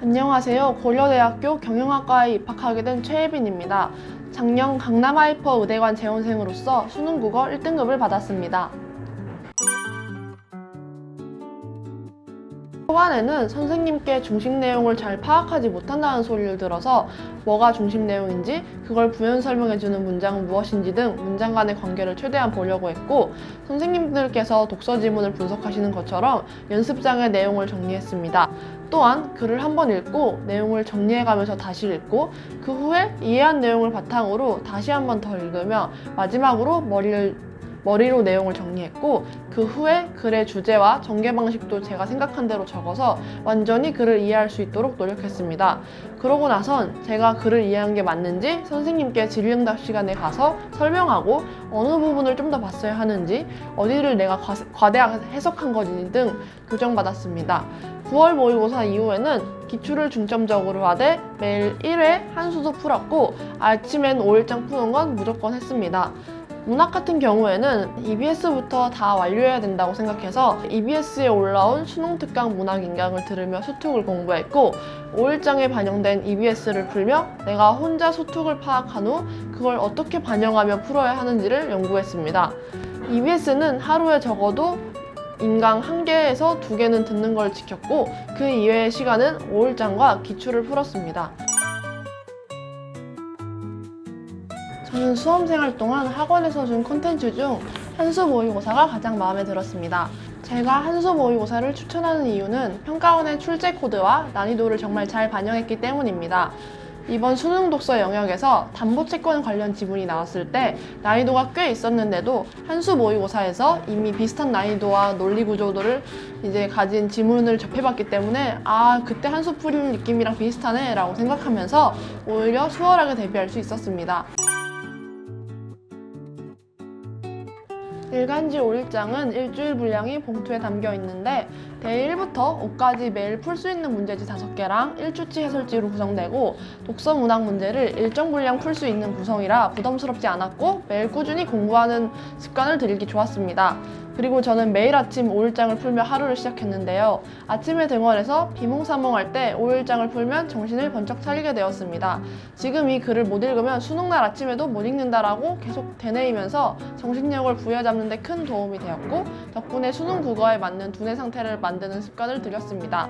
안녕하세요. 고려대학교 경영학과에 입학하게 된 최혜빈입니다. 작년 강남 하이퍼 의대관 재원생으로서 수능 국어 1등급을 받았습니다. 초반에는 선생님께 중심 내용을 잘 파악하지 못한다는 소리를 들어서 뭐가 중심 내용인지 그걸 부연 설명해주는 문장은 무엇인지 등 문장 간의 관계를 최대한 보려고 했고 선생님들께서 독서 지문을 분석하시는 것처럼 연습장의 내용을 정리했습니다. 또한 글을 한 번 읽고 내용을 정리해가면서 다시 읽고 그 후에 이해한 내용을 바탕으로 다시 한 번 더 읽으며 마지막으로 머리를 머리로 내용을 정리했고 그 후에 글의 주제와 전개 방식도 제가 생각한 대로 적어서 완전히 글을 이해할 수 있도록 노력했습니다. 그러고 나선 제가 글을 이해한 게 맞는지 선생님께 질의응답 시간에 가서 설명하고 어느 부분을 좀 더 봤어야 하는지 어디를 내가 과- 과대하게 해석한 건지 등 교정받았습니다. 9월 모의고사 이후에는 기출을 중점적으로 하되 매일 1회 한 수도 풀었고 아침엔 5일장 푸는 건 무조건 했습니다. 문학 같은 경우에는 EBS부터 다 완료해야 된다고 생각해서 EBS에 올라온 수능 특강 문학 인강을 들으며 수특을 공부했고 5일장에 반영된 EBS를 풀며 내가 혼자 수특을 파악한 후 그걸 어떻게 반영하며 풀어야 하는지를 연구했습니다. EBS는 하루에 적어도 인강 한 개에서 두 개는 듣는 걸 지켰고 그 이외의 시간은 5일장과 기출을 풀었습니다. 저는 수험생활 동안 학원에서 준 콘텐츠 중 한수 모의고사가 가장 마음에 들었습니다. 제가 한수 모의고사를 추천하는 이유는 평가원의 출제 코드와 난이도를 정말 잘 반영했기 때문입니다. 이번 수능 독서 영역에서 담보 채권 관련 지문이 나왔을 때 난이도가 꽤 있었는데도 한수 모의고사에서 이미 비슷한 난이도와 논리 구조들을 이제 가진 지문을 접해봤기 때문에 아 그때 한수 풀린 느낌이랑 비슷하네라고 생각하면서 오히려 수월하게 대비할 수 있었습니다. 일간지 5일장은 일주일 분량이 봉투에 담겨 있는데 대 1부터 5까지 매일 풀 수 있는 문제지 5개랑 1주치 해설지로 구성되고 독서 문학 문제를 일정 분량 풀 수 있는 구성이라 부담스럽지 않았고 매일 꾸준히 공부하는 습관을 들이기 좋았습니다. 그리고 저는 매일 아침 5일장을 풀며 하루를 시작했는데요. 아침에 등원해서 비몽사몽할 때 5일장을 풀면 정신을 번쩍 차리게 되었습니다. 지금 이 글을 못 읽으면 수능날 아침에도 못 읽는다라고 계속 되뇌이면서 정신력을 부여잡는 데 큰 도움이 되었고 덕분에 수능 국어에 맞는 두뇌 상태를 만드는 습관을 들였습니다.